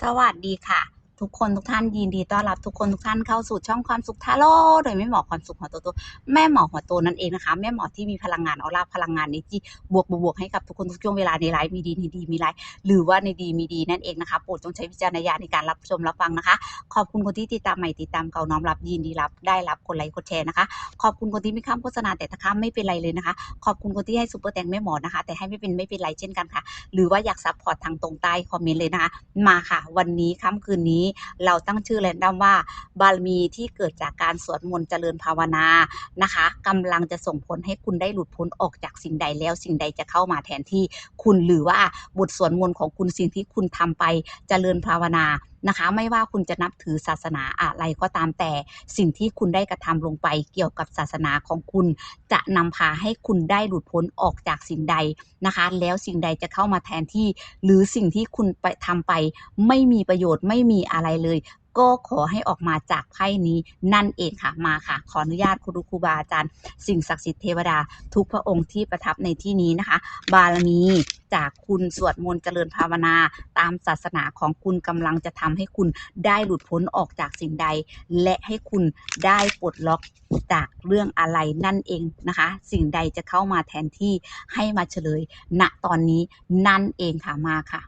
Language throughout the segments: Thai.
สวัสดีค่ะ ทุกคนทุกท่านยินดีต้อนรับทุกคนทุกท่านเข้าสู่ช่องความสุขทาโร่โดยแม่หมอความสุขหัวโตโตแม่หมอหัวโตนั่นเองนะคะแม่หมอที่มีพลังงานออร่าพลังงานในที่บวกบวกให้กับทุกคนทุกช่วงเวลาในไลฟ์มีดีในดีมีไลฟ์หรือว่าในดีมีดีนั่นเองนะคะโปรดจงใช้วิจารณญาณในการรับชมรับฟังนะคะ ขอบคุณคนที่ติดตามใหม่ติดตามเก่าน้อมรับยินดีรับได้รับกดไลค์กดแชร์นะคะ ขอบคุณคนที่ไม่ข้ามโฆษณาแต่ถ้าข้ามไม่เป็นไรเลยนะคะ ขอบคุณคนที่ให้ซุปเปอร์แตงแม่หมอนะคะ แต่ให้ไม่เป็นไม่เป็นไรเช่นกันค่ะ หรือว่าอยากซัพพอร์ตทางตรงใต้คอมเมนต์เลยนะคะมาค่ะ วันนี้ค่ำคืนนี้เราตั้งชื่อแรนดอมว่า บารมีที่เกิดจากการสวดมนต์เจริญภาวนานะคะกำลังจะส่งผลให้คุณได้หลุดพ้นออกจากสิ่งใดแล้ว สิ่งใดจะเข้ามาแทนที่คุณหรือว่าบทสวดมนต์ของคุณสิ่งที่คุณทำไปเจริญภาวนานะคะ ไม่ว่าคุณจะนับถือศาสนาอะไรก็ตามแต่ สิ่งที่คุณได้กระทำลงไปเกี่ยวกับศาสนาของคุณ จะนำพาให้คุณได้หลุดพ้นออกจากสิ่งใดนะคะ แล้วสิ่งใดจะเข้ามาแทนที่ หรือสิ่งที่คุณไปทำไป ไม่มีประโยชน์ไม่มีอะไรเลย ก็ขอให้ออกมาจากไพ่นี้นั่นเองค่ะมาค่ะ ขออนุญาตครูครูบาอาจารย์ สิ่งศักดิ์สิทธิ์เทวดา ทุกพระองค์ที่ประทับในที่นี้นะคะ บารมีจากคุณสวดมนต์เจริญภาวนา ตามศาสนาของคุณกำลังจะทำให้คุณได้หลุดพ้นออกจากสิ่งใด และให้คุณได้ปลดล็อกจากเรื่องอะไรนั่นเองนะคะ สิ่งใดจะเข้ามาแทนที่ให้มาเฉลยณตอนนี้นั่นเองค่ะมาค่ะ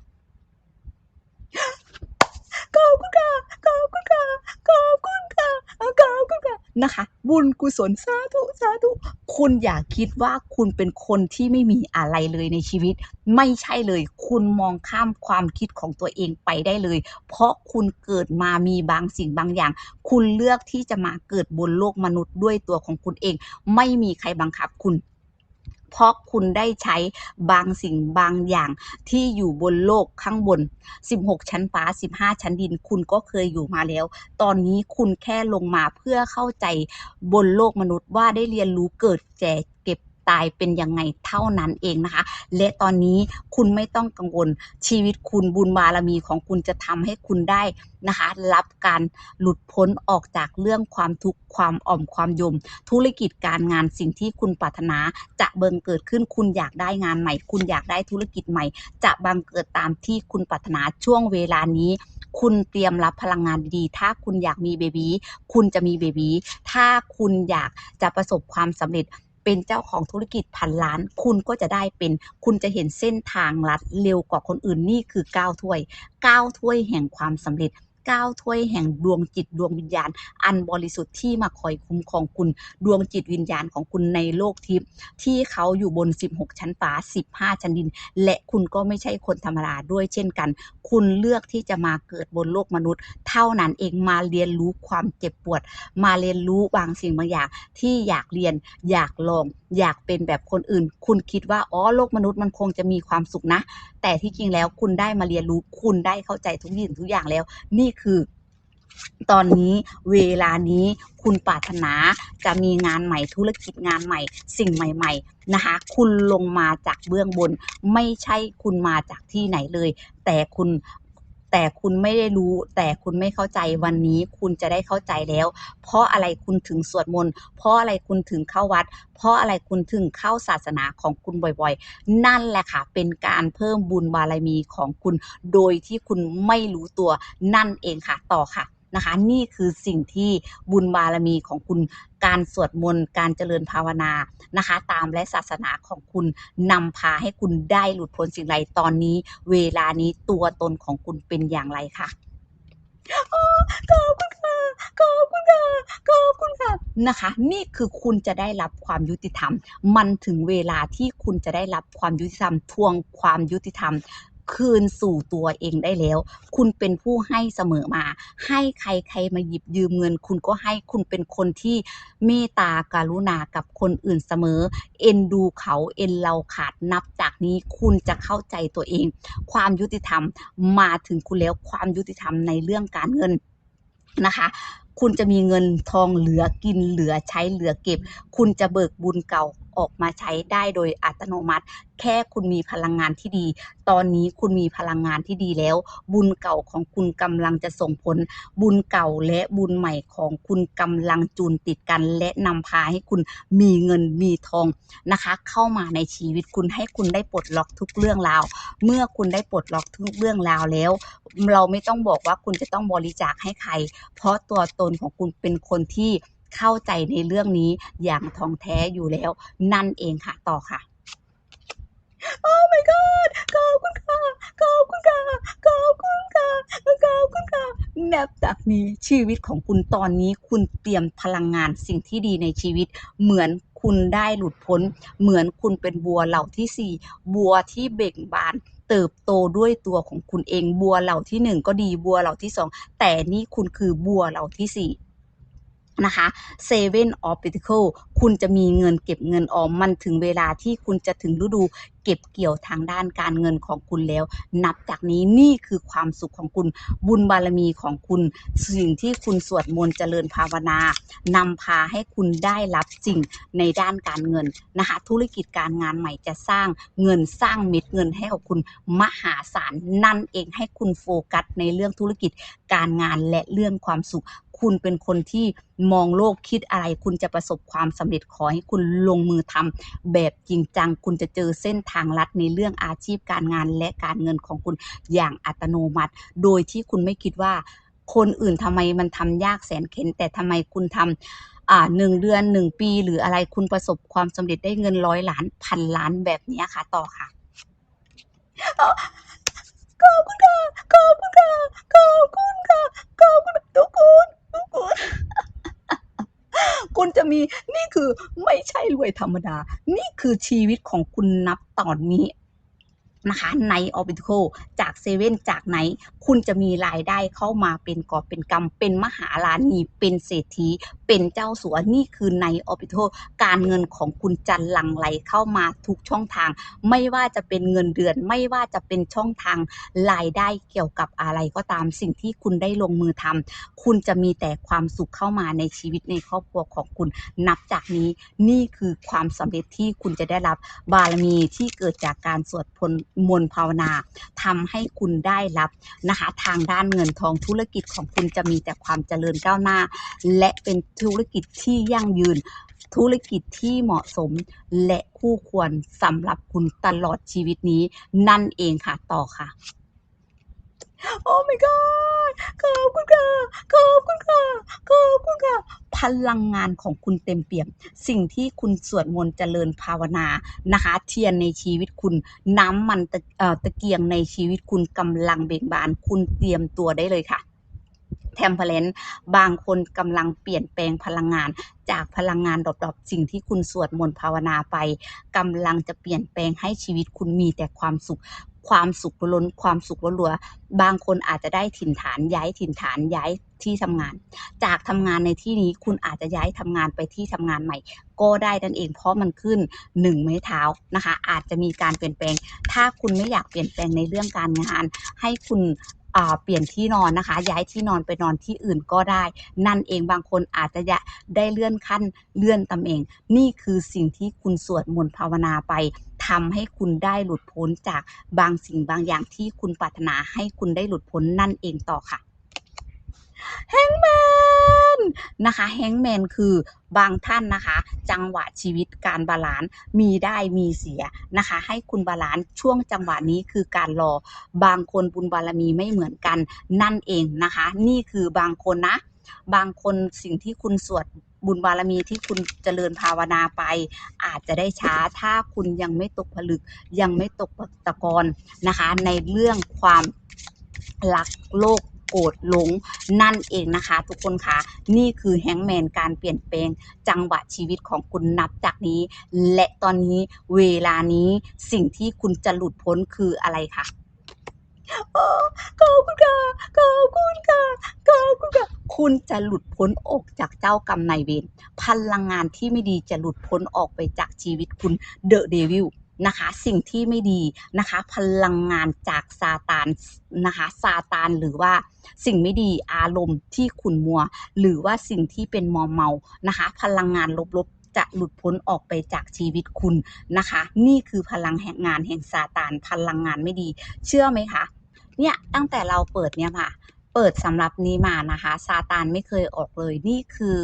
ขอบคุณค่ะขอบคุณค่ะขอบคุณค่ะขอบคุณค่ะนะคะ บุญกุศลสาธุสาธุคุณอย่าคิดว่าคุณเป็นคนที่ไม่มีอะไรเลยในชีวิต ไม่ใช่เลย คุณมองข้ามความคิดของตัวเองไปได้เลย เพราะคุณเกิดมามีบางสิ่งบางอย่าง คุณเลือกที่จะมาเกิดบนโลกมนุษย์ด้วยตัวของคุณเอง ไม่มีใครบังคับคุณ เพราะคุณได้ใช้บางสิ่งบางอย่างที่อยู่บนโลกข้างบน 16 ชั้นฟ้า 15 ชั้นดิน คุณก็เคยอยู่มาแล้ว ตอนนี้คุณแค่ลงมาเพื่อเข้าใจบนโลกมนุษย์ว่าได้เรียนรู้เกิดแก่เก็บ ตายเป็นยังไงเท่านั้นเองนะคะ และตอนนี้คุณไม่ต้องกังวลชีวิตคุณบุญบารมีของคุณจะทำให้คุณได้นะคะ รับการหลุดพ้นออกจากเรื่องความทุกข์ความอ่อมความยม ธุรกิจการงานสิ่งที่คุณปรารถนาจะเบิงเกิดขึ้นคุณอยากได้งานใหม่ คุณอยากได้ธุรกิจใหม่ จะบังเกิดตามที่คุณปรารถนาช่วงเวลานี้ คุณเตรียมรับพลังงานดี ถ้าคุณอยากมีเบบีคุณจะมีเบบีถ้าคุณอยากจะประสบความสำเร็จ เป็นเจ้าของธุรกิจพันล้าน คุณก็จะได้เป็น คุณจะเห็นเส้นทางลัดเร็วกว่าคนอื่นนี่คือก้าวถ้วยก้าวถ้วยแห่งความสำเร็จ ก้าถ้วยแห่งดวงจิตดวงวิญญาณ อันบริสุทธิ์ที่มาคอยคุ้มครองคุณ ดวงจิตวิญญาณของคุณในโลกทิพย์ที่เขาอยู่บน 16 ชั้นฟ้า 15 ชั้นดิน และคุณก็ไม่ใช่คนธรรมดาด้วยเช่นกัน คุณเลือกที่จะมาเกิดบนโลกมนุษย์ เท่านั้นเองมาเรียนรู้ความเจ็บปวด มาเรียนรู้บางสิ่งบางอย่างที่อยากเรียนอยากลองอยากเป็นแบบคนอื่น คุณคิดว่าอ๋อโลกมนุษย์มันคงจะมีความสุขนะ แต่ที่จริงแล้วคุณได้มาเรียนรู้คุณได้เข้าใจทุกอย่างทุกอย่างแล้ว นี่คือ ตอนนี้เวลานี้คุณปรารถนาจะมีงานใหม่ธุรกิจงานใหม่ สิ่งใหม่ๆนะคะ คุณลงมาจากเบื้องบน ไม่ใช่คุณมาจากที่ไหนเลย แต่คุณ แต่คุณไม่ได้รู้ แต่คุณไม่เข้าใจวันนี้คุณจะได้เข้าใจแล้ว เพราะอะไรคุณถึงสวดมนต์เพราะอะไรคุณถึงเข้าวัด เพราะอะไรคุณถึงเข้าศาสนาของคุณบ่อยๆ นั่นแหละค่ะ เป็นการเพิ่มบุญบารมีของคุณ โดยที่คุณไม่รู้ตัวนั่นเองค่ะ ต่อค่ะ นะคะ นี่คือสิ่งที่บุญบารมีของคุณการสวดมนต์การเจริญภาวนานะคะ ตามและศาสนาของคุณนำพาให้คุณได้หลุดพ้นสิ่งไรตอนนี้ เวลานี้ตัวตนของคุณเป็นอย่างไรคะขอบคุณค่ะขอบคุณค่ะขอบคุณค่ะนะคะ นี่คือคุณจะได้รับความยุติธรรม มันถึงเวลาที่คุณจะได้รับความยุติธรรม ทวงความยุติธรรม คืนสู่ตัวเองได้แล้ว คุณเป็นผู้ให้เสมอมา ให้ใครใครมาหยิบยืมเงิน คุณก็ให้คุณเป็นคนที่เมตตาการุณากับคนอื่นเสมอ เอ็นดูเขาเอ็นเราขาดนับจากนี้คุณจะเข้าใจตัวเอง ความยุติธรรมมาถึงคุณแล้วความยุติธรรมในเรื่องการเงินนะคะ คุณจะมีเงินทองเหลือกินเหลือใช้เหลือเก็บ คุณจะเบิกบุญเก่า ออกมาใช้ได้โดยอัตโนมัติ แค่คุณมีพลังงานที่ดี ตอนนี้คุณมีพลังงานที่ดีแล้ว บุญเก่าของคุณกำลังจะส่งผล บุญเก่าและบุญใหม่ของคุณกำลังจูนติดกัน และนำพาให้คุณมีเงินมีทองนะคะ เข้ามาในชีวิตคุณให้คุณได้ปลดล็อกทุกเรื่องราว เมื่อคุณได้ปลดล็อกทุกเรื่องราวแล้ว เราไม่ต้องบอกว่าคุณจะต้องบริจาคให้ใคร เพราะตัวตนของคุณเป็นคนที่ เข้าใจในเรื่องนี้อย่างทองแท้อยู่แล้ว นั่นเองค่ะต่อค่ะ Oh my god ขอบคุณค่ะขอบคุณค่ะขอบคุณค่ะขอบคุณค่ะนับจากนี้ชีวิตของคุณตอนนี้คุณเตรียมพลังงานสิ่งที่ดีในชีวิต เหมือนคุณได้หลุดพ้น เหมือนคุณเป็นบัวเหล่าที่สี่บัวที่เบ่งบานเติบโตด้วยตัวของคุณเองบัวเหล่าที่หนึ่งก็ดีบัวเหล่าที่สองแต่นี่คุณคือบัวเหล่าที่สี่ นะคะ Seven of Pentacles คุณจะมีเงินเก็บเงินออมมันถึงเวลาที่คุณจะถึงฤดูเก็บเกี่ยวทางด้านการเงินของคุณแล้ว นับจากนี้นี่คือความสุขของคุณบุญบารมีของคุณสิ่งที่คุณสวดมนต์เจริญภาวนานำพาให้คุณได้รับสิ่งในด้านการเงินนะคะธุรกิจการงานใหม่จะสร้างเงินสร้างเม็ดเงินให้กับคุณมหาศาลนั่นเองให้คุณโฟกัสในเรื่องธุรกิจการงานและเรื่องความสุขคุณเป็นคนที่มองโลกคิดอะไร คุณจะประสบความสำเร็จขอให้คุณลงมือทำแบบจริงจัง คุณจะเจอเส้นทางางลัดในเรื่องอาชีพการงานและการเงินของคุณอย่างอัตโนมัติ โดยที่คุณไม่คิดว่าคนอื่นทำไมมันทำยากแสนเข็ญแต่ทำไมคุณทำอ่าหนึ่งเดือนหนึ่งปีหรืออะไรคุณประสบความสำเร็จได้เงินร้อยล้านพันล้านแบบนี้ค่ะ ต่อค่ะขอบคุณค่ะขอบคุณค่ะขอบคุณค่ะขอบคุณทุกคนทุกคนคุณจะมีนี่คือไม่ใช่รวยธรรมดา นี่คือชีวิตของคุณนับ ตอนนี้นะคะในออบิทโคจากเซเว่นจากไหน คุณจะมีรายได้เข้ามาเป็นกอบเป็นกำเป็นมหาลานีเป็นเศรษฐี เป็นเจ้าสัวนี่คือในออบิโคการเงินของคุณจะหลั่งไหลเข้ามาทุกช่องทาง ไม่ว่าจะเป็นเงินเดือน ไม่ว่าจะเป็นช่องทางรายได้เกี่ยวกับอะไรก็ตามสิ่งที่คุณได้ลงมือทำคุณจะมีแต่ความสุขเข้ามาในชีวิตในครอบครัวของคุณนับจากนี้นี่คือความสำเร็จที่คุณจะได้รับบารมีที่เกิดจากการสวดพลมนต์ภาวนาทำให้คุณได้รับนะคะทางด้านเงินทองธุรกิจของคุณจะมีแต่ความเจริญก้าวหน้า และเป็นธุรกิจที่ยั่งยืน ธุรกิจที่เหมาะสมและคู่ควรสำหรับคุณตลอดชีวิตนี้ นั่นเองค่ะต่อค่ะโอ้ my god ขอบคุณค่ะ ขอบคุณค่ะ ขอบคุณค่ะ พลังงานของคุณเต็มเปี่ยม สิ่งที่คุณสวดมนต์เจริญภาวนา นะคะ เทียนในชีวิตคุณ น้ำมันตะเอ่อตะเกียงในชีวิตคุณกำลังเบ่งบาน คุณเตรียมตัวได้เลยค่ะ เทมเพลนบางคนกำลังเปลี่ยนแปลงพลังงาน จากพลังงานดอบๆ สิ่งที่คุณสวดมนต์ภาวนาไปกำลังจะเปลี่ยนแปลงให้ชีวิตคุณมีแต่ความสุขความสุขล้นความสุขล้วนบางคนอาจจะได้ถิ่นฐานย้ายถิ่นฐานย้ายที่ทำงาน จากทำงานในที่นี้คุณอาจจะย้ายทำงานไปที่ทำงานใหม่ ก็ได้นั่นเองเพราะมันขึ้นหนึ่งไม้เท้านะคะ อาจจะมีการเปลี่ยนแปลง ถ้าคุณไม่อยากเปลี่ยนแปลงในเรื่องการงาน ให้คุณ เปลี่ยนที่นอนนะคะ ย้ายที่นอนไปนอนที่อื่นก็ได้ นั่นเองบางคนอาจจะได้เลื่อนขั้นเลื่อนตำเอง นี่คือสิ่งที่คุณสวดมนต์ภาวนาไปทำให้คุณได้หลุดพ้นจากบางสิ่งบางอย่างที่คุณปรารถนาให้คุณได้หลุดพ้นนั่นเองต่อค่ะ แฮงแมนนะคะแฮงแมนคือบางท่านนะคะ จังหวะชีวิตการบาลานซ์มีได้มีเสียนะคะ ให้คุณบาลานซ์ช่วงจังหวะนี้คือการรอบางคนบุญบารมีไม่เหมือนกันนั่นเองนะคะ นี่คือบางคนนะ บางคนสิ่งที่คุณสวดบุญบารมีที่คุณเจริญภาวนาไป อาจจะได้ช้าถ้าคุณยังไม่ตกผลึก ยังไม่ตกตะกอนนะคะ ในเรื่องความรักโลก โกรธหลงนั่นเองนะคะ ทุกคนคะนี่คือแฮงแมนการเปลี่ยนแปลงจังหวะชีวิตของคุณนับจากนี้ และตอนนี้เวลานี้สิ่งที่คุณจะหลุดพ้นคืออะไรคะขอบคุณค่ะขอบคุณค่ะขอบคุณค่ะคุณจะหลุดพ้นออกจากเจ้ากรรมนายเวรพลังงานที่ไม่ดีจะหลุดพ้นออกไปจากชีวิตคุณเดอะเดวิล นะคะ สิ่งที่ไม่ดีนะคะ พลังงานจากซาตานนะคะซาตานหรือว่าสิ่งไม่ดีอารมณ์ที่ขุนมัว หรือว่าสิ่งที่เป็นมอมเมานะคะ พลังงานลบๆจะหลุดพ้นออกไปจากชีวิตคุณนะคะ นี่คือพลังแห่งงานแห่งซาตานพลังงานไม่ดี เชื่อไหมคะ เนี่ยตั้งแต่เราเปิดเนี่ยค่ะ เปิดสำหรับนี้มานะคะซาตานไม่เคยออกเลย นี่คือ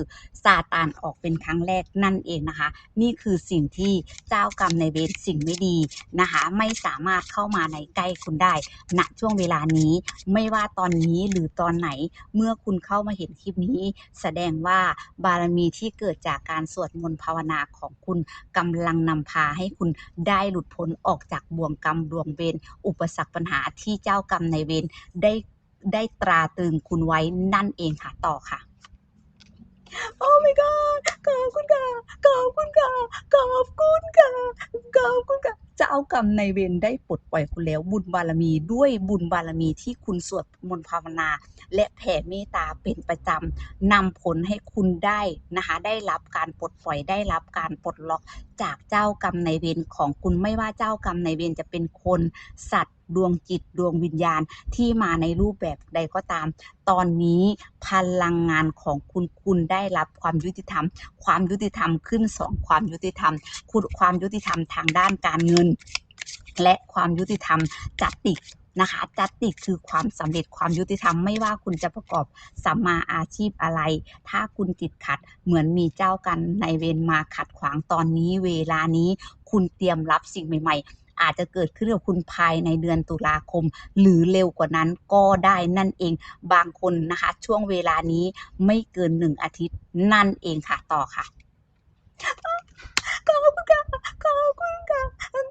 ซาตานออกเป็นครั้งแรกนั่นเองนะคะ นี่คือสิ่งที่เจ้ากรรมในเวรสิ่งไม่ดีนะคะ ไม่สามารถเข้ามาในใกล้คุณได้ณช่วงเวลานี้ไม่ว่าตอนนี้หรือตอนไหนเมื่อคุณเข้ามาเห็นคลิปนี้ แสดงว่าบารมีที่เกิดจากการสวดมนต์ภาวนาของคุณกำลังนำพาให้คุณได้หลุดพ้นออกจากบ่วงกรรมบ่วงเวรอุปสรรคปัญหาที่เจ้ากรรมในเวรได้ ได้ตราตึงคุณไว้นั่นเองค่ะต่อค่ะโอ้ my god ขอบคุณค่ะขอบคุณค่ะขอบคุณค่ะขอบคุณค่ะเจ้ากรรมในายเวรได้ปลดปล่อยคุณแล้ว บุญบารมีด้วยบุญบารมีที่คุณสวดมนต์ภาวนา และแผ่เมตตาเป็นประจำนำผลให้คุณได้นะคะ ได้รับการปลดปล่อยได้รับการปลดล็อกจากเจ้ากรรมในายเวรของคุณไม่ว่าเจ้ากรรมในายเวรจะเป็นคน สัตว ดวงจิตดวงวิญญาณที่มาในรูปแบบใดก็ตาม ตอนนี้พลังงานของคุณคุณได้รับความยุติธรรม ความยุติธรรมขึ้นสองความยุติธรรมคุณความยุติธรรมทางด้านการเงิน และความยุติธรรมจัตติกนะคะจัตติกคือความสำเร็จความยุติธรรมไม่ว่าคุณจะประกอบสัมมาอาชีพอะไร ถ้าคุณติดขัดเหมือนมีเจ้ากันในเวรมาขัดขวางตอนนี้เวลานี้ คุณเตรียมรับสิ่งใหม่ ๆ อาจจะเกิดขึ้นกับคุณภายในเดือนตุลาคม หรือเร็วกว่านั้นก็ได้นั่นเองบางคนนะคะ ช่วงเวลานี้ไม่เกินหนึ่งอาทิตย์นั่นเองค่ะต่อค่ะขอบคุณค่ะขอบคุณค่ะ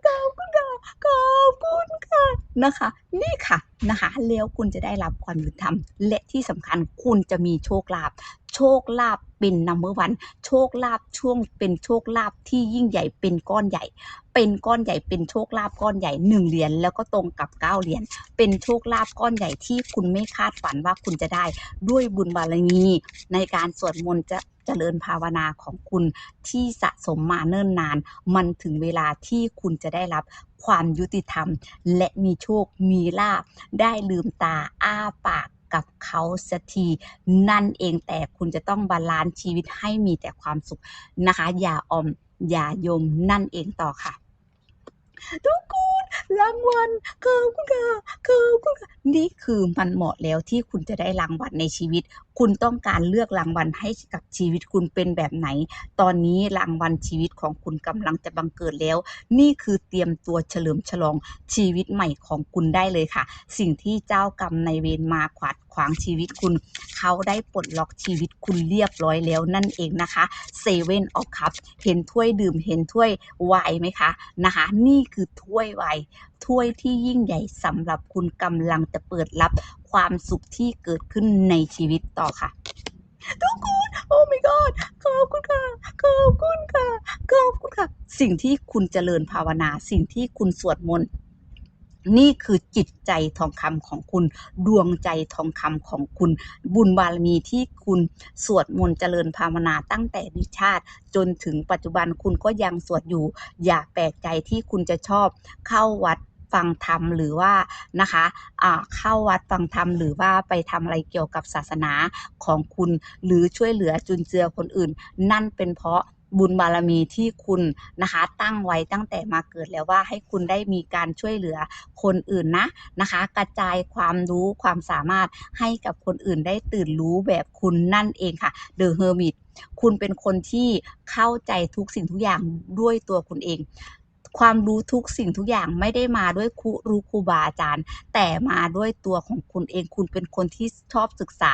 ขอบคุณค่ะขอบคุณค่ะนะคะ นี่ค่ะนะคะแล้วคุณจะได้รับความยุติธรรมและที่สำคัญคุณจะมีโชคลาภ โชคลาภเป็นนัมเบอร์วัน โชคลาภช่วงเป็นโชคลาภที่ยิ่งใหญ่เป็นก้อนใหญ่ เป็นก้อนใหญ่เป็นโชคลาภก้อนใหญ่หนึ่งเหรียญแล้วก็ตรงกับเก้าเหรียญเป็นโชคลาภก้อนใหญ่ที่คุณไม่คาดฝันว่าคุณจะได้ด้วยบุญบารมีในการสวดมนต์จะเจริญภาวนาของคุณที่สะสมมาเนิ่นนาน มันถึงเวลาที่คุณจะได้รับความยุติธรรม และมีโชคมีลาภได้ลืมตาอ้าปาก กับเขาสักทีนั่นเองแต่คุณจะต้องบาลานซ์ชีวิตให้มีแต่ความสุขนะคะ อย่าอมอย่ายมนั่นเองต่อค่ะ ทุกคนรางวัลขอบคุณค่ะขอบคุณค่ะนี่คือมันเหมาะแล้วที่คุณจะได้รางวัลในชีวิต คุณต้องการเลือกรางวัลให้กับชีวิตคุณเป็นแบบไหน ตอนนี้รางวัลชีวิตของคุณกำลังจะบังเกิดแล้ว นี่คือเตรียมตัวเฉลิมฉลองชีวิตใหม่ของคุณได้เลยค่ะ สิ่งที่เจ้ากรรมในเวรมาขวาด ขวางชีวิตคุณ เขาได้ปลดล็อกชีวิตคุณเรียบร้อยแล้วนั่นเองนะคะเซเว่นออฟคัพเห็นถ้วยดื่มเห็นถ้วยไวน์ไหมคะนะคะ นี่คือถ้วยไวน์ถ้วยที่ยิ่งใหญ่สำหรับคุณกำลังจะเปิดรับความสุขที่เกิดขึ้นในชีวิตต่อค่ะทุกคนโอ้ my god ขอบคุณค่ะ ขอบคุณค่ะ ขอบคุณค่ะ สิ่งที่คุณเจริญภาวนา สิ่งที่คุณสวดมนต์ นี่คือจิตใจทองคำของคุณ ดวงใจทองคำของคุณ บุญบารมีที่คุณสวดมนต์เจริญภาวนาตั้งแต่วิชาติ จนถึงปัจจุบันคุณก็ยังสวดอยู่ อย่าแปลกใจที่คุณจะชอบเข้าวัดฟังธรรมหรือว่านะคะอ่าเข้าวัดฟังธรรมหรือว่าไปทำอะไรเกี่ยวกับศาสนาของคุณ หรือช่วยเหลือจุนเจือคนอื่น นั่นเป็นเพราะ บุญบารมีที่คุณนะคะ ตั้งไว้ตั้งแต่มาเกิดแล้วว่าให้คุณได้มีการช่วยเหลือคนอื่นนะนะคะ กระจายความรู้ความสามารถให้กับคนอื่นได้ตื่นรู้แบบคุณนั่นเองค่ะเดอะเฮอร์มิตคุณเป็นคนที่เข้าใจทุกสิ่งทุกอย่างด้วยตัวคุณเอง ความรู้ทุกสิ่งทุกอย่างไม่ได้มาด้วยครูรู้ครูบาอาจารย์ แต่มาด้วยตัวของคุณเองคุณเป็นคนที่ชอบศึกษา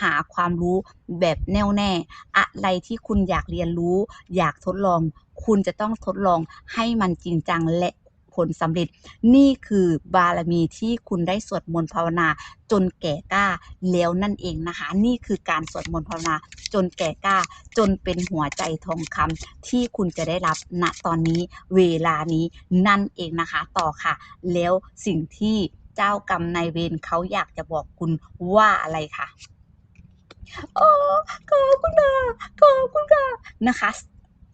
หาความรู้แบบแน่วแน่ อะไรที่คุณอยากเรียนรู้ อยากทดลอง คุณจะต้องทดลองให้มันจริงจังและ ผลสำเร็จ นี่คือบารมีที่คุณได้สวดมนต์ภาวนา จนแก่กล้าแล้วนั่นเองนะคะ นี่คือการสวดมนต์ภาวนา จนแก่กล้า จนเป็นหัวใจทองคำที่คุณจะได้รับณตอนนี้เวลานี้นั่นเองนะคะ ต่อค่ะ แล้วสิ่งที่เจ้ากรรมนายเวรเขาอยากจะบอกคุณว่าอะไรค่ะโอ้ขอบคุณค่ะขอบคุณค่ะนะคะ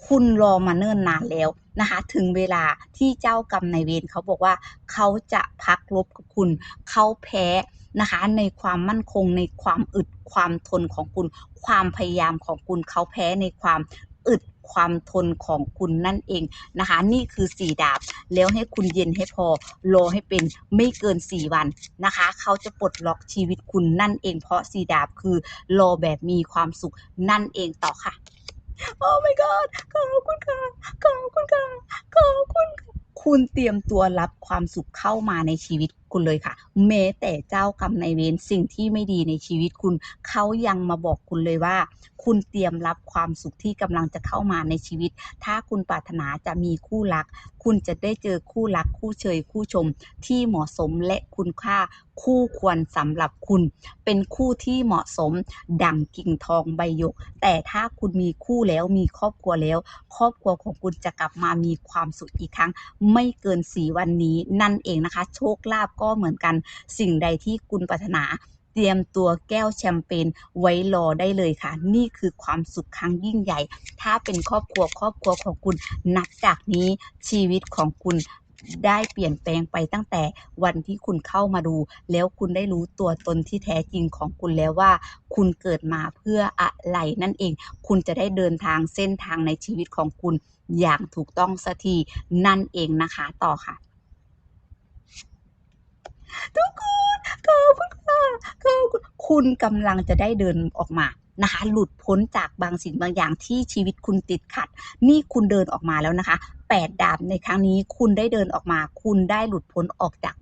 คุณรอมาเนิ่นนานแล้วนะคะ ถึงเวลาที่เจ้ากรรมนายเวรเขาบอกว่าเขาจะพักลบกับคุณ เขาแพ้นะคะ ในความมั่นคงในความอึดความทนของคุณ ความพยายามของคุณเขาแพ้ในความอึดความทนของคุณนั่นเองนะคะ นี่คือสี่ดาบ แล้วให้คุณเย็นให้พอรอให้เป็นไม่เกิน4วันนะคะ เขาจะปลดล็อกชีวิตคุณนั่นเองเพราะสี่ดาบคือรอแบบมีความสุขนั่นเองต่อค่ะ โอ้ my god ขอบคุณค่ะ ขอบคุณค่ะ ขอบคุณค่ะ คุณเตรียมตัวรับความสุขเข้ามาในชีวิต คุณเลยค่ะ แม้แต่เจ้ากรรมนายเวรสิ่งที่ไม่ดีในชีวิตคุณ เขายังมาบอกคุณเลยว่า คุณเตรียมรับความสุขที่กำลังจะเข้ามาในชีวิต ถ้าคุณปรารถนาจะมีคู่รัก คุณจะได้เจอคู่รัก คู่เชยคู่ชม ที่เหมาะสมและคุณค่าคู่ควรสำหรับคุณ เป็นคู่ที่เหมาะสมดั่งกิ่งทองใบหยก แต่ถ้าคุณมีคู่แล้วมีครอบครัวแล้ว ครอบครัวของคุณจะกลับมามีความสุขอีกครั้ง ไม่เกิน4วันนี้นั่นเองนะคะ โชคลาภก็เหมือนกันสิ่งใดที่คุณปรารถนาเตรียมตัวแก้วแชมเปญไว้รอได้เลยค่ะ นี่คือความสุขครั้งยิ่งใหญ่ ถ้าเป็นครอบครัวครอบครัวของคุณนับจากนี้ชีวิตของคุณได้เปลี่ยนแปลงไปตั้งแต่วันที่คุณเข้ามาดู แล้วคุณได้รู้ตัวตนที่แท้จริงของคุณแล้วว่า คุณเกิดมาเพื่ออะไรนั่นเอง คุณจะได้เดินทางเส้นทางในชีวิตของคุณอย่างถูกต้องสักทีนั่นเองนะคะต่อค่ะ ทุกคนขอบคุณค่ะขอบคุณคุณกำลังจะได้เดินออกมานะคะหลุดพ้นจากบางสิ่งบางอย่างที่ชีวิตคุณติดขัด นี่คุณเดินออกมาแล้วนะคะแปดดาบในครั้งนี้คุณได้เดินออกมา คุณได้หลุดพ้นออกจาก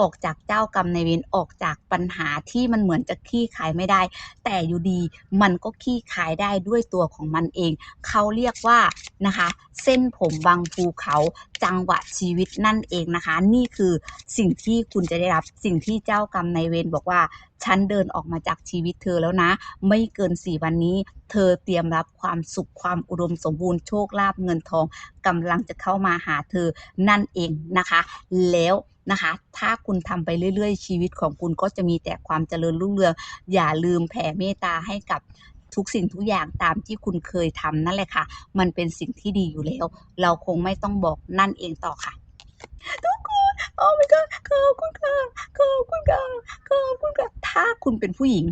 ออกจากเจ้ากรรมในเวรออกจากปัญหาที่มันเหมือนจะขี้ขายไม่ได้ แต่อยู่ดีมันก็ขี้ขายได้ด้วยตัวของมันเอง เขาเรียกว่านะคะ เส้นผมบางภูเขา จังหวะชีวิตนั่นเองนะคะ นี่คือสิ่งที่คุณจะได้รับสิ่งที่เจ้ากรรมนายเวรบอกว่าฉันเดินออกมาจากชีวิตเธอแล้วนะ ไม่เกิน4วันนี้ เธอเตรียมรับความสุขความอุดมสมบูรณ์โชคลาภเงินทองกำลังจะเข้ามาหาเธอนั่นเองนะคะ แล้วนะคะ ถ้าคุณทำไปเรื่อย ๆ ชีวิตของคุณก็จะมีแต่ความเจริญรุ่งเรือง อย่าลืมแผ่เมตตาให้กับ ทุกสิ่งทุกอย่างตามที่คุณเคยทำนั่นแหละค่ะ มันเป็นสิ่งที่ดีอยู่แล้ว เราคงไม่ต้องบอกนั่นเองต่อค่ะทุกคนโอ้ my god ขอบคุณค่ะขอบคุณค่ะขอบคุณค่ะถ้าคุณเป็นผู้หญิง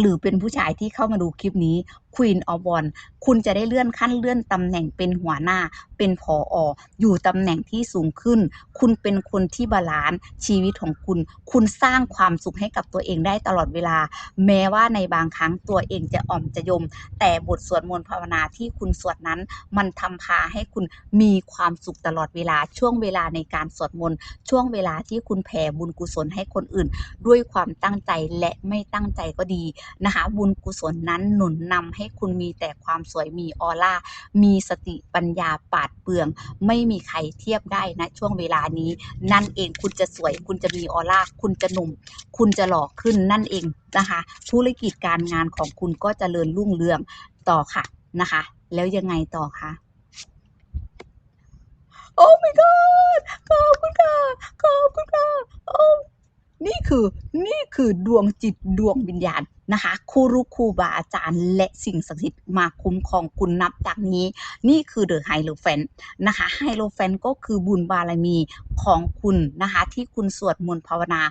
หรือเป็นผู้ชายที่เข้ามาดูคลิปนี้ Queen of w a n คุณจะได้เลื่อนขั้นเลื่อนตำแหน่งเป็นหัวหน้า เป็นผอออยู่ตำแหน่งที่สูงขึ้น คุณเป็นคนที่บาลานซ์ชีวิตของคุณ คุณสร้างความสุขให้กับตัวเองได้ตลอดเวลา แม้ว่าในบางครั้งตัวเองจะอ่อมจะยม แต่บทสวดมนต์ภาวนาที่คุณสวดนั้น มันทำพาให้คุณมีความสุขตลอดเวลา ช่วงเวลาในการสวดมนต์ ช่วงเวลาที่คุณแผ่บุญกุศลให้คนอื่น ด้วยความตั้งใจและไม่ตั้งใจก็ดีนะคะ บุญกุศลนั้นหนุนนำให้คุณมีแต่ความสวยมีออร่า มีสติปัญญาปาดเปรื่อง ไม่มีใครเทียบได้นะช่วงเวลานี้ นั่นเองคุณจะสวย คุณจะมีออร่า คุณจะหนุ่ม คุณจะหล่อขึ้นนั่นเองนะคะ ธุรกิจการงานของคุณก็จเจริญรุ่งเรืองต่อค่ะนะคะ แล้วยังไงต่อคะโอ้ my god ขอบคุณค่ะขอบคุณค่ะโอ้นี่คือนี่คือดวงจิตดวงวิญญาณ นะคะครูรู้ครูบาอาจารย์และสิ่งศักดิ์สิทธิ์มาคุ้มครองคุณนับจากนี้ นี่คือเดอะไฮโลแฟนนะคะไฮโลแฟนก็คือบุญบารมีของคุณนะคะที่คุณสวดมนต์ภาวนา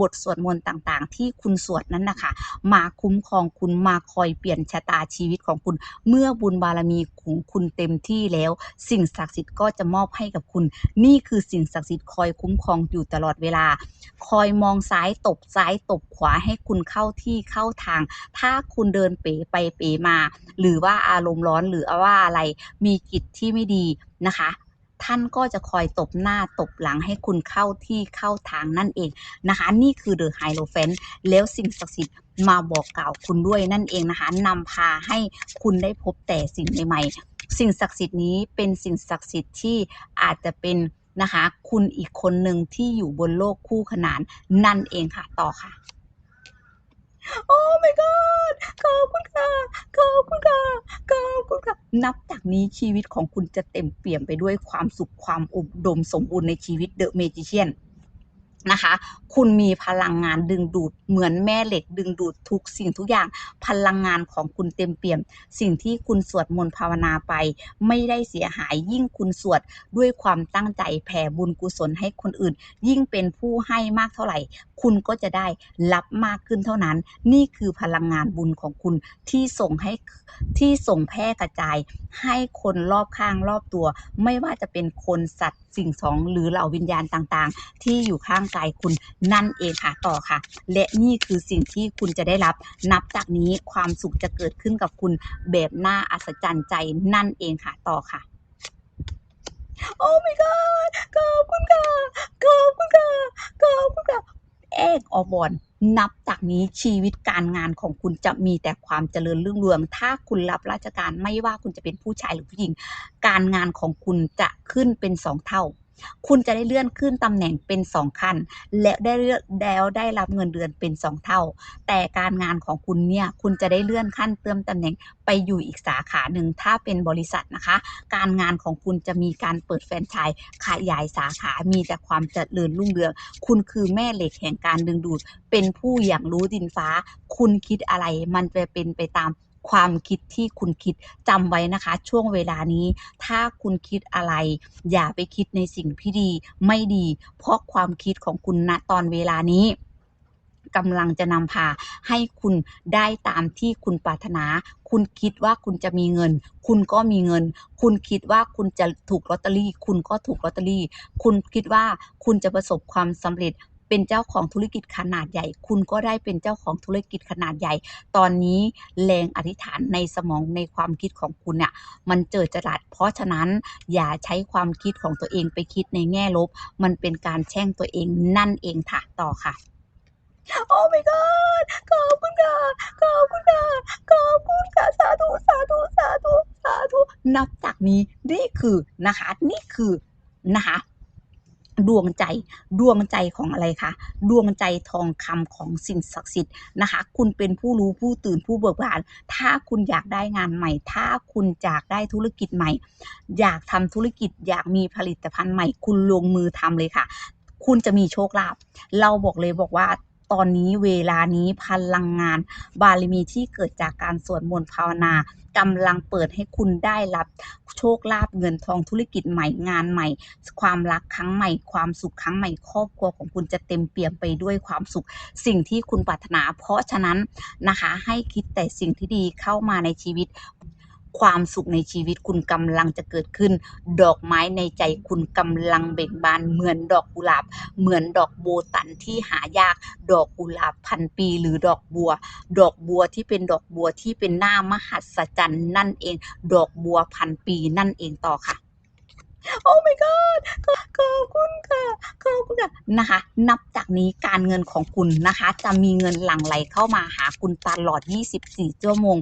บทสวดมนต์ต่างๆ ที่คุณสวดนั้นนะคะมาคุ้มครองคุณมาคอยเปลี่ยนชะตาชีวิตของคุณ เมื่อบุญบารมีของคุณเต็มที่แล้ว สิ่งศักดิ์สิทธิ์ก็จะมอบให้กับคุณ นี่คือสิ่งศักดิ์สิทธิ์คอยคุ้มครองอยู่ตลอดเวลา คอยมองซ้ายตบซ้ายตบขวาให้คุณเข้าที่เข้าทาง ถ้าคุณเดินเป๋ไปเป๋มา หรือว่าอารมณ์ร้อนหรือว่าอะไรมีจิตที่ไม่ดีนะคะท่านก็จะคอยตบหน้าตบหลังให้คุณเข้าที่เข้าทางนั่นเองนะคะ นี่คือเดอะไฮโลแฟนแล้วสิ่งศักดิ์สิทธิ์มาบอกกล่าวคุณด้วยนั่นเองนะคะนำพาให้คุณได้พบแต่สิ่งใหม่ๆ สิ่งศักดิ์สิทธิ์นี้เป็นสิ่งศักดิ์สิทธิ์ที่อาจจะเป็นนะคะ คุณอีกคนหนึ่งที่อยู่บนโลกคู่ขนานนั่นเองค่ะต่อค่ะ โอ้ my god ขอบคุณค่ะ ขอบคุณค่ะ ขอบคุณค่ะ นับจากนี้ชีวิตของคุณจะเต็มเปี่ยมไปด้วยความสุขความอุดมสมบูรณ์ในชีวิตเดอะเมจิเชียน นะคะ คุณมีพลังงานดึงดูดเหมือนแม่เหล็ก ดึงดูดทุกสิ่งทุกอย่างพลังงานของคุณเต็มเปี่ยม สิ่งที่คุณสวดมนต์ภาวนาไป ไม่ได้เสียหายยิ่งคุณสวดด้วยความตั้งใจแผ่บุญกุศลให้คนอื่น ยิ่งเป็นผู้ให้มากเท่าไหร่ คุณก็จะได้รับมากขึ้นเท่านั้น นี่คือพลังงานบุญของคุณที่ส่งให้ที่ส่งแพร่กระจาย ให้คนรอบข้างรอบตัว ไม่ว่าจะเป็นคนสัตว์สิ่งของหรือเหล่าวิญญาณต่างๆ ที่อยู่ข้างกายคุณนั่นเองค่ะต่อค่ะ และนี่คือสิ่งที่คุณจะได้รับนับจากนี้ความสุขจะเกิดขึ้นกับคุณแบบน่าอัศจรรย์ใจนั่นเองค่ะต่อค่ะโอ้ my god ขอบคุณค่ะขอบคุณค่ะขอบคุณค่ะเอกออบอนนับจากนี้ชีวิตการงานของคุณจะมีแต่ความเจริญรุ่งเรือง ถ้าคุณรับราชการไม่ว่าคุณจะเป็นผู้ชายหรือผู้หญิง การงานของคุณจะขึ้นเป็นสองเท่า คุณจะได้เลื่อนขึ้นตำแหน่งเป็นสองขั้น และได้เลือนแล้วได้รับเงินเดือนเป็นสองเท่า แต่การงานของคุณเนี่ยคุณจะได้เลื่อนขั้นเติมตำแหน่งไปอยู่อีกสาขาหนึ่งถ้าเป็นบริษัทนะคะ การงานของคุณจะมีการเปิดแฟรนไชส์ขยายสาขา มีแต่ความเจริญรุ่งเรือง คุณคือแม่เหล็กแห่งการดึงดูด เป็นผู้อย่างรู้ดินฟ้า คุณคิดอะไรมันจะเป็นไปตาม ความคิดที่คุณคิดจำไว้นะคะ ช่วงเวลานี้ ถ้าคุณคิดอะไร อย่าไปคิดในสิ่งที่ดีไม่ดี เพราะความคิดของคุณณตอนเวลานี้กำลังจะนำพาให้คุณได้ตามที่คุณปรารถนา คุณคิดว่าคุณจะมีเงิน คุณก็มีเงิน คุณคิดว่าคุณจะถูกลอตเตอรี่ คุณก็ถูกลอตเตอรี่ คุณคิดว่าคุณจะประสบความสำเร็จ เป็นเจ้าของธุรกิจขนาดใหญ่ คุณก็ได้เป็นเจ้าของธุรกิจขนาดใหญ่ ตอนนี้แรงอธิษฐานในสมองในความคิดของคุณเนี่ยมันเจิดจรัสเพราะฉะนั้นอย่าใช้ความคิดของตัวเองไปคิดในแง่ลบ มันเป็นการแช่งตัวเองนั่นเองค่ะต่อค่ะโอ้ my god ขอบคุณค่ะขอบคุณค่ะขอบคุณค่ะสาธุสาธุสาธุสาธุนับจากนี้นี่คือนะคะ นี่คือนะคะ ดวงใจดวงใจของอะไรคะดวงใจทองคำของสิ่งศักดิ์สิทธิ์นะคะ คุณเป็นผู้รู้ผู้ตื่นผู้เบิกบาน ถ้าคุณอยากได้งานใหม่ ถ้าคุณอยากได้ธุรกิจใหม่ อยากทำธุรกิจอยากมีผลิตภัณฑ์ใหม่ คุณลงมือทำเลยค่ะ คุณจะมีโชคลาภเราบอกเลยบอกว่า ตอนนี้เวลานี้พลังงาน บารมีที่เกิดจากการสวดมนต์ภาวนากำลังเปิดให้คุณได้รับโชคลาภเงินทองธุรกิจใหม่งานใหม่ ความรักครั้งใหม่ ความสุขครั้งใหม่ครอบครัวของคุณจะเต็มเปี่ยมไปด้วยความสุข สิ่งที่คุณปรารถนา เพราะฉะนั้นนะคะ ให้คิดแต่สิ่งที่ดีเข้ามาในชีวิต ความสุขในชีวิตคุณกำลังจะเกิดขึ้น ดอกไม้ในใจคุณกำลังเบ่งบานเหมือนดอกกุหลาบ เหมือนดอกโบตันที่หายาก ดอกกุหลาบพันปีหรือดอกบัว ดอกบัวที่เป็นดอกบัวที่เป็นหน้ามหัศจรรย์นั่นเอง ดอกบัวพันปีนั่นเองต่อค่ะโอ้ my god ขอบคุณค่ะขอบคุณค่ะนะคะ นับจากนี้การเงินของคุณนะคะ จะมีเงินหลั่งไหลเข้ามาหาคุณตลอด 24 ชั่วโมง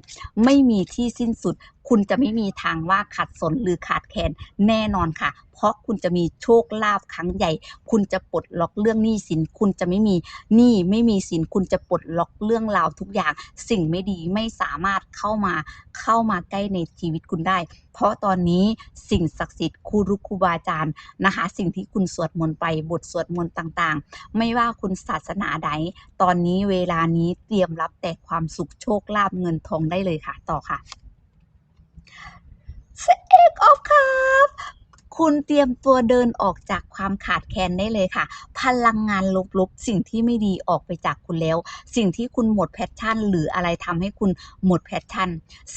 ไม่มีที่สิ้นสุดคุณจะไม่มีทางว่าขาดสนหรือขาดแคลนแน่นอนค่ะ เพราะคุณจะมีโชคลาภครั้งใหญ่ คุณจะปลดล็อกเรื่องหนี้สิน คุณจะไม่มีหนี้ไม่มีสิน คุณจะปลดล็อกเรื่องราวทุกอย่าง สิ่งไม่ดีไม่สามารถเข้ามาเข้ามาใกล้ในชีวิตคุณได้ เพราะตอนนี้สิ่งศักดิ์สิทธิ์ครูรุครูบาอาจารย์นะคะ สิ่งที่คุณสวดมนต์ไปบทสวดมนต์ต่างๆ ไม่ว่าคุณศาสนาใดตอนนี้เวลานี้เตรียมรับแต่ความสุขโชคลาภเงินทองได้เลยค่ะ ต่อค่ะ เอกออฟครับ คุณเตรียมตัวเดินออกจากความขาดแคลนได้เลยค่ะ พลังงานลบๆ สิ่งที่ไม่ดีออกไปจากคุณแล้ว สิ่งที่คุณหมดแพชชั่น หรืออะไรทำให้คุณหมดแพชชั่น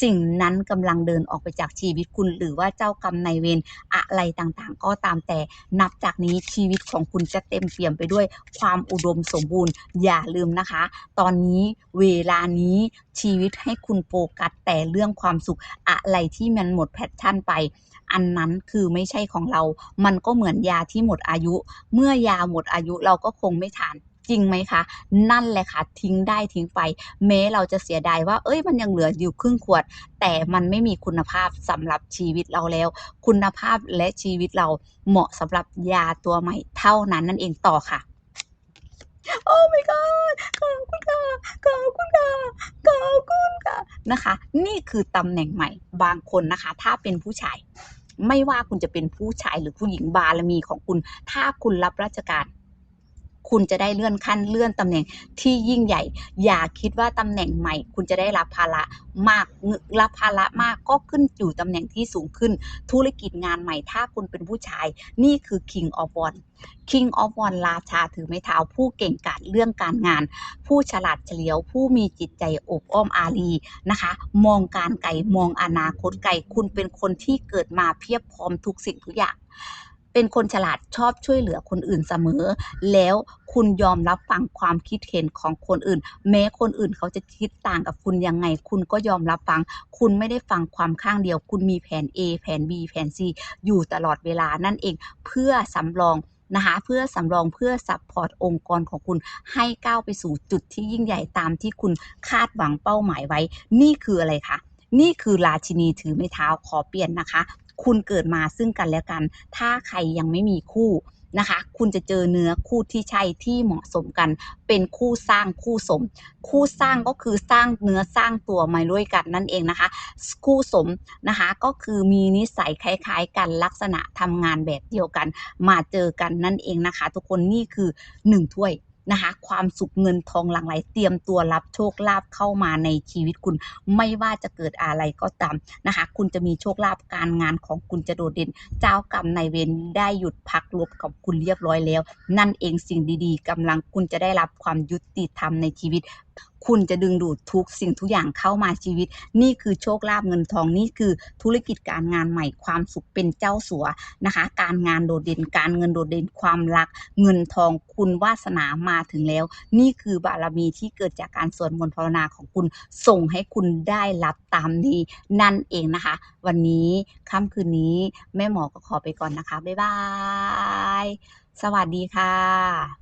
สิ่งนั้นกำลังเดินออกไปจากชีวิตคุณ หรือว่าเจ้ากรรมนายเวรอะไรต่างๆ ก็ตามแต่นับจากนี้ชีวิตของคุณจะเต็มเปี่ยมไปด้วยความอุดมสมบูรณ์ อย่าลืมนะคะ ตอนนี้เวลานี้ชีวิตให้คุณโฟกัสแต่เรื่องความสุขอะไรที่มันหมดแพชชั่นไป อันนั้นคือไม่ใช่ของเรา มันก็เหมือนยาที่หมดอายุ เมื่อยาหมดอายุเราก็คงไม่ทานจริงไหมคะ นั่นแหละค่ะ ทิ้งได้ทิ้งไป แม้เราจะเสียดายว่า เอ้ย มันยังเหลืออยู่ครึ่งขวด แต่มันไม่มีคุณภาพสำหรับชีวิตเราแล้ว คุณภาพและชีวิตเราเหมาะสำหรับยาตัวใหม่เท่านั้นนั่นเองต่อค่ะ โอ้ my god ขอบคุณค่ะขอบคุณค่ะขอบคุณค่ะนะคะ นี่คือตำแหน่งใหม่ บางคนนะคะ ถ้าเป็นผู้ชาย ไม่ว่าคุณจะเป็นผู้ชายหรือผู้หญิงบารมีของคุณ ถ้าคุณรับราชการ คุณจะได้เลื่อนขั้นเลื่อนตำแหน่งที่ยิ่งใหญ่ อย่าคิดว่าตำแหน่งใหม่ คุณจะได้รับภาระมากเงนรับภาระมากก็ขึ้นอยู่ตำแหน่งที่สูงขึ้น ธุรกิจงานใหม่ถ้าคุณเป็นผู้ชาย นี่คือ King of Wands King of Wands ราชาถือไม้เท้าผู้เก่งกาจเรื่องการงาน ผู้ฉลาดเฉลียว ผู้มีจิตใจอบอ้อมอารีนะคะ มองการไกลมองอนาคตไกลคุณเป็นคนที่เกิดมาเพียบพร้อมทุกสิ่งทุกอย่าง เป็นคนฉลาดชอบช่วยเหลือคนอื่นเสมอ แล้วคุณยอมรับฟังความคิดเห็นของคนอื่น แม้คนอื่นเขาจะคิดต่างกับคุณยังไง คุณก็ยอมรับฟัง คุณไม่ได้ฟังความข้างเดียว คุณมีแผน A แผน B แผน C อยู่ตลอดเวลานั่นเองเพื่อสำรองนะคะเพื่อสำรองเพื่อซัพพอร์ตองค์กรของคุณให้ก้าวไปสู่จุดที่ยิ่งใหญ่ตามที่คุณคาดหวังเป้าหมายไว้ นี่คืออะไรคะนี่คือราชินีถือไม้เท้าขอเปลี่ยนนะคะ คุณเกิดมาซึ่งกันและกัน ถ้าใครยังไม่มีคู่นะคะ คุณจะเจอเนื้อคู่ที่ใช่ที่เหมาะสมกัน เป็นคู่สร้างคู่สม คู่สร้างก็คือสร้างเนื้อสร้างตัวมาด้วยกันนั่นเองนะคะ คู่สมนะคะก็คือมีนิสัยคล้าย ๆ กันลักษณะทำงานแบบเดียวกัน มาเจอกันนั่นเองนะคะ ทุกคนนี่คือหนึ่งถ้วย นะคะ ความสุขเงินทองหลั่งไหลเตรียมตัวรับโชคลาภเข้ามาในชีวิตคุณ ไม่ว่าจะเกิดอะไรก็ตามนะคะ คุณจะมีโชคลาภการงานของคุณจะโดดเด่น เจ้ากรรมนายเวรได้หยุดพักลบกับคุณเรียบร้อยแล้ว นั่นเองสิ่งดีๆกำลังคุณจะได้รับความยุติธรรมในชีวิต คุณจะดึงดูดทุกสิ่งทุกอย่างเข้ามาชีวิต นี่คือโชคลาภเงินทองนี่คือธุรกิจการงานใหม่ความสุขเป็นเจ้าสัวนะคะ การงานโดดเด่นการเงินโดดเด่นความรัก เงินทองคุณวาสนามาถึงแล้ว นี่คือบารมีที่เกิดจากการสวดมนต์ภาวนาของคุณส่งให้คุณได้รับตามนี้นั่นเองนะคะ วันนี้ค่ำคืนนี้แม่หมอก็ขอไปก่อนนะคะบ๊ายบายสวัสดีค่ะ